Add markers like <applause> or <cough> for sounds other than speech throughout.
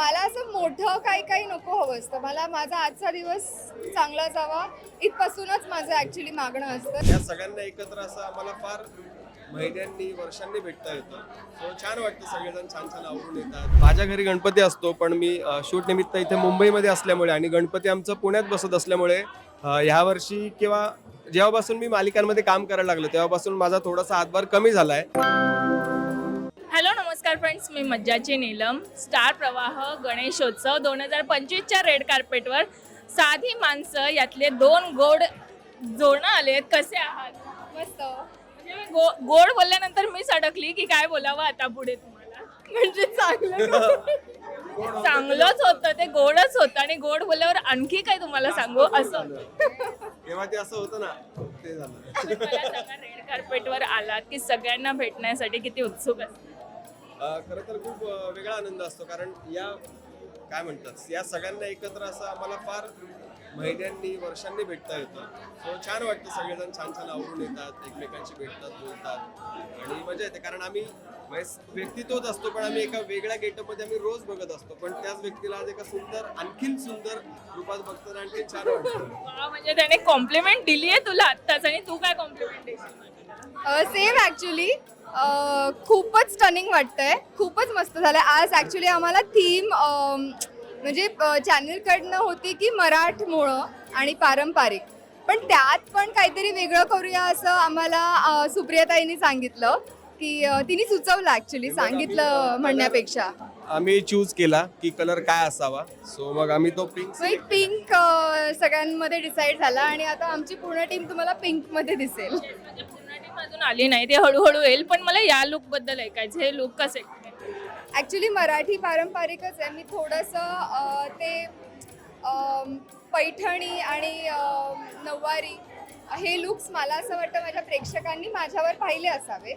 मला असं मोठं काही काही नको हवं असतं. मला माझा आजचा दिवस चांगला जावा. इथपासूनच माझं ऍक्च्युली मागणं असतं. या सगळ्यांना एकत्र असं आम्हाला फार महिन्यांनी वर्षांनी भेटता येतं. सो छान वाटतं सगळेजण छान छान आवडून येतात. माझ्या घरी गणपती असतो पण मी शूट निमित्त इथे मुंबईमध्ये असल्यामुळे आणि गणपती आमचं पुण्यात बसत असल्यामुळे अ, ह्या वर्षी किंवा जेव्हापासून मी मालिकांमध्ये काम करायला लागलो तेव्हापासून माझा थोडासा हातभार कमी झाला आहे हॅलो नमस्कार फ्रेंड्स मी मज्जाची नीलम. स्टार प्रवाह गणेशोत्सव दोन हजार पंचवीसच्या रेड कार्पेटवर साधी माणसं यातले दोन गोड जोडणं आलेत कसे आहात? मस्त. म्हणजे गो गोड बोलल्यानंतर मीच अडकली की काय बोलावं आता पुढे तुम्हाला. म्हणजे चांगलं <laughs> चांगलंच होतं ते गोडच होतं आणि गोड बोलल्यावर आणखी काय तुम्हाला सांगू? असं होतं. तेव्हा ते असं होतं ना ते झालं. तर मला सांगा रेड कार्पेटवर आलात की सगळ्यांना भेटण्यासाठी किती उत्सुक असतात खरं तर खूप वेगळा आनंद असतो. कारण या काय म्हणतात या सगळ्यांना एकत्र असं आम्हाला फार महिन्यांनी वर्षांनी भेटता येतं. सो छान वाटतं सगळेजण छान छान आवडून येतात एकमेकांशी भेटतात बोलतात. आणि मजा येते. कारण आम्ही व्यक्ती तोच असतो पण आम्ही एका वेगळ्या गेटअपमध्ये आम्ही रोज बघत असतो. पण त्याच व्यक्तीला आज एका सुंदर आणखीन सुंदर रूपात बघताना आणखीन छान वाटतं. म्हणजे त्याने कॉम्प्लिमेंट दिली आहे तुला आत्ताच. आणि तू काय कॉम्प्लिमेंट सेम ॲक्च्युली खूपच स्टनिंग वाटतंय. खूपच मस्त झालं आज ॲक्च्युली आम्हाला थीम म्हणजे चॅनलकडनं होती की मराठमोळं आणि पारंपरिक. पण त्यात पण काहीतरी वेगळं करूया असं आम्हाला सुप्रियाताईंनी सांगितलं की तिने सुचवलं ॲक्च्युली सांगितलं म्हणण्यापेक्षा. आम्ही चूज केला की कलर काय असावा. सो मग आम्ही तो पिंक मग पिंक सगळ्यांमध्ये डिसाईड झाला आणि आता आमची पूर्ण टीम तुम्हाला पिंकमध्ये दिसेल. अजून आली नाही. ते हळूहळू येईल पण मला या लुकबद्दल ऐकायचं हे लुक कसे? ॲक्च्युली मराठी पारंपरिकच आहे. मी थोडंसं ते पैठणी आणि नऊवारी हे लुक्स मला असं वाटतं माझ्या प्रेक्षकांनी माझ्यावर पाहिले असावे.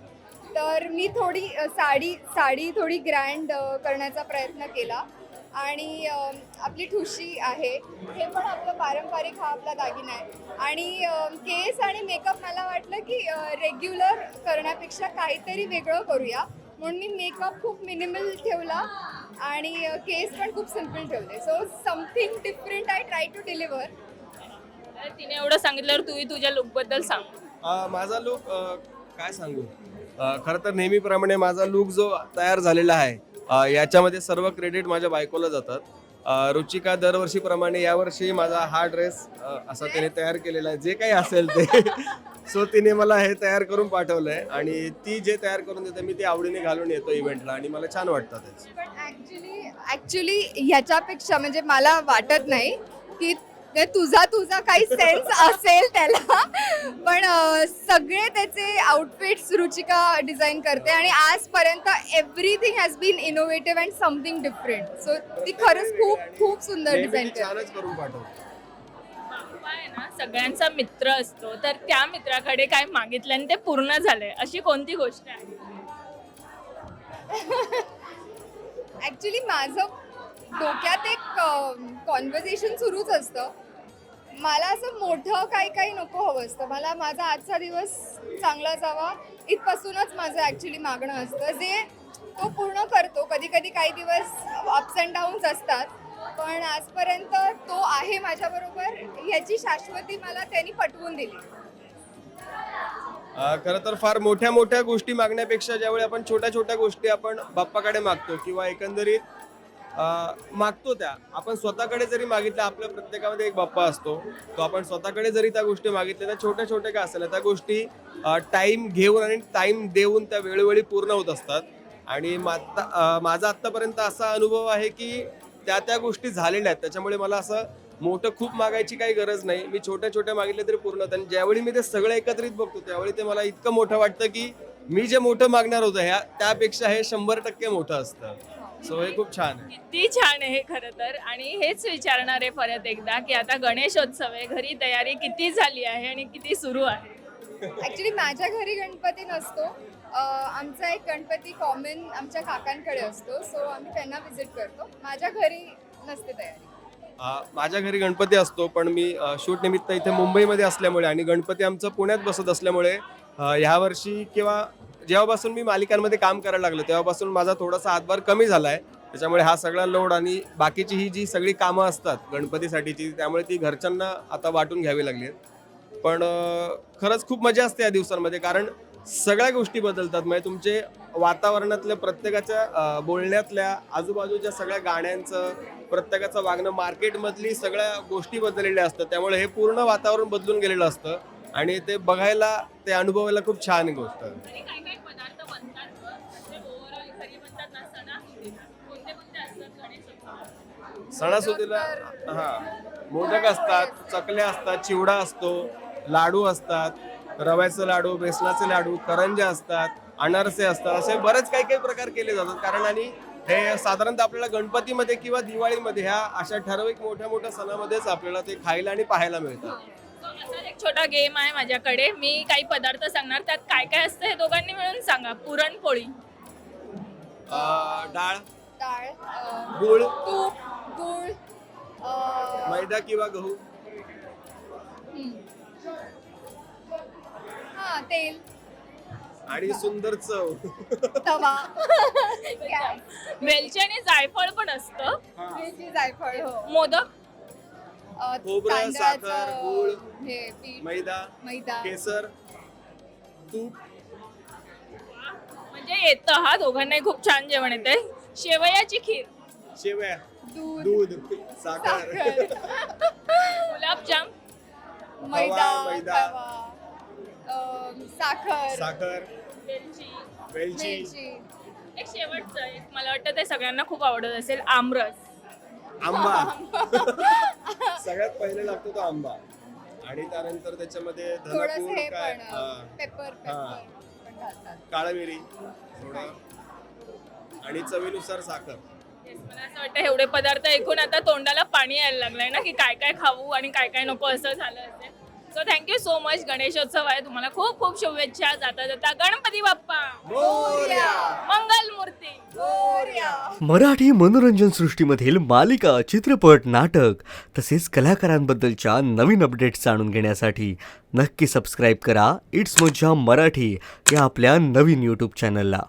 तर मी थोडी साडी साडी थोडी ग्रँड करण्याचा प्रयत्न केला. आणि आपली ठुशी आहे. हे पण आपलं पारंपरिक हा आपला दागिना आहे. आणि केस आणि मेकअप मला वाटलं की रेग्युलर करण्यापेक्षा काहीतरी वेगळं करूया. म्हणून मी मेकअप खूप मिनिमल ठेवला आणि केस पण खूप सिंपल ठेवले. So something different I try to deliver तिने एवढं सांगितल्यावर तूही तुझ्या लुकबद्दल सांग. माझा लुक काय सांगू? खरं तर नेहमीप्रमाणे माझा लुक जो तयार झालेला आहे याच्यामध्ये सर्व क्रेडिट माझ्या बायकोला जातात. रुचिका दरवर्षीप्रमाणे यावर्षी माझा हा ड्रेस असा तिने तयार केलेला आहे. जे काही असेल ते. <laughs> सो तिने मला हे तयार करून पाठवलं आहे आणि ती जे तयार करून देते मी ते आवडीने घालून येतो इव्हेंटला आणि मला छान वाटतं तेच ॲक्च्युली ॲक्च्युली ह्याच्यापेक्षा म्हणजे मला वाटत नाही की ते तुझा तुझा काही सेन्स असेल त्याला. पण सगळे त्याचे आउटफिट्स रुचिका डिझाईन करते आणि आजपर्यंत everything has been innovative and something different so ती खरंच खूप खूप सुंदर डिझाईन ती करते ना सगळ्यांचा मित्र असतो तर त्या मित्राकडे काय मागितलं आणि ते पूर्ण झालंय. अशी कोणती गोष्ट आहे? <laughs> ॲक्च्युली माझं डोक्यात एक कॉन्व्हर्सेशन सुरूच असतं. मला असं मोठं काही काही नको हवं असतं. मला माझा आजचा दिवस चांगला जावा. इथपासूनच माझं ॲक्च्युली मागणं असतं. जे तो पूर्ण करतो कधी कधी काही दिवस अप्स अँड डाऊन्स असतात पण आजपर्यंत तो आहे माझ्याबरोबर ह्याची शाश्वती मला त्यांनी पटवून दिली. खरं तर फार मोठ्या मोठ्या गोष्टी मागण्यापेक्षा ज्यावेळी आपण छोट्या छोट्या गोष्टी आपण बाप्पाकडे मागतो किंवा एकंदरीत मागतो त्या. आपण स्वतःकडे जरी मागितल्या आपल्या प्रत्येकामध्ये एक बाप्पा असतो. तो आपण स्वतःकडे जरी त्या गोष्टी मागितल्या त्या छोट्या छोट्या का असेल त्या गोष्टी टाईम घेऊन आणि टाईम देऊन त्या वेळोवेळी पूर्ण होत असतात. आणि माता माझा आत्तापर्यंत असा अनुभव आहे की त्या त्या गोष्टी झालेल्या आहेत. त्याच्यामुळे मला असं मोठं खूप मागायची काही गरज नाही. मी छोट्या छोट्या मागितल्या तरी पूर्ण होतं आणि ज्यावेळी मी ते सगळं एकत्रित बघतो त्यावेळी ते मला इतकं मोठं वाटतं की मी जे मोठं मागणार होतं ह्या त्यापेक्षा हे शंभर टक्के मोठं असतं. सो हे खूप छान आहे. किती छान आहे हे खरं तर. आणि हेच विचारणार आहे परत एकदा की आता गणेशोत्सव आहे घरी तयारी किती झाली आहे आणि किती सुरू आहे? ऍक्च्युली माझ्या घरी गणपती नसतो. अं, आमचा एक गणपती कॉमन आमच्या काकांकडे असतो. सो आम्ही त्यांना विजिट करतो. माझ्या घरी नसते तयारी. माझ्या घरी गणपती असतो पण मी शूट निमित्त इथे मुंबईमध्ये असल्यामुळे आणि गणपती आमचं पुण्यात बसत असल्यामुळे अ, ह्या वर्षी किंवा जेव्हापासून मी मालिकांमध्ये काम करायला लागलो तेव्हापासून माझा थोडासा हातभार कमी झाला आहे त्याच्यामुळे हा सगळा लोड आणि बाकीची ही जी सगळी कामं असतात गणपतीसाठीची त्यामुळे ती घरच्यांना आता वाटून घ्यावी लागली आहेत. पण खरंच खूप मजा असते या दिवसांमध्ये कारण सगळ्या गोष्टी बदलतात. म्हणजे तुमचे वातावरणातल्या प्रत्येकाच्या बोलण्यातल्या आजूबाजूच्या सगळ्या गाण्यांचं प्रत्येकाचं वागणं मार्केटमधली सगळ्या गोष्टी बदललेल्या असतात. त्यामुळे हे पूर्ण वातावरण बदलून गेलेलं असतं आणि ते बघायला ते अनुभवायला खूप छान गोष्ट आहे आणि काय काय पदार्थ बनतात म्हणजे ओव्हरऑल घरी बनतात ना सणासुदीला कोणते कोणते असतात गणेशोत्सवात सणासुदीला हा. मोदक असतात चकल्या असतात चिवडा असतो लाडू असतात रव्याचे लाडू बेसनाचे लाडू करंजा असतात अनारसे असतात असे बरेच काही काही प्रकार केले जातात. कारण आणि हे साधारणतः आपल्याला गणपतीमध्ये किंवा दिवाळीमध्ये ह्या अशा ठराविक मोठ्या मोठ्या सणामध्येच आपल्याला ते खायला आणि पाहायला मिळतात असाच एक छोटा गेम आहे माझ्याकडे. मी काही पदार्थ सांगणार. त्यात काय काय असतं हे दोघांनी मिळून सांगा. पुरणपोळी. अं, डाळ. डाळ अं, गुळ. तूप गूळ अं, मैदा किंवा गहू. हा तेल. आणि सुंदर चव. तवा. गॅस, वेलची आणि जायफळ पण असतं. मिरची जायफळ हो. मोदक? अं, खोबरं, तांदळाचं साखर, गूळ, हे पीठ मैदा मैदा. केसर तूप. म्हणजे येतं हा दोघांनाही. खूप छान जेवण येते शेवयाची खीर. शेवया. दूध. दूध साखर. साखर. गुलाबजाम. मैदा मैदा. खवा साखर. साखर. वेलची. एक शेवटचं एक मला वाटतं ते सगळ्यांना खूप आवडत असेल आमरस. आंबा. <laughs> सगळ्यात पहिले लागतो तो आंबा. आणि त्यानंतर त्याच्यामध्ये थोडस धनापूर हे काय? पण पेपर. पेपर पण घालतात. काळं मिरी थोडं आणि चवीनुसार साखर. मला असं वाटतं एवढे पदार्थ ऐकून आता तोंडाला पाणी यायला लागलंय ना की काय काय खाऊ आणि काय काय नको असं झालं असेल. So thank you so much Ganeshotsav आहे. तुम्हाला खूप खूप शुभेच्छा. जाता जाता गणपती बाप्पा. मोरया! मंगल मूर्ती. मराठी मनोरंजन सृष्टीमधील मालिका चित्रपट नाटक तसेच कलाकारांबद्दलच्या नवीन अपडेट्स जाणून घेण्यासाठी नक्की सबस्क्राईब करा. इट्स मज्जा मराठी या आपल्या नवीन यूट्यूब चॅनलला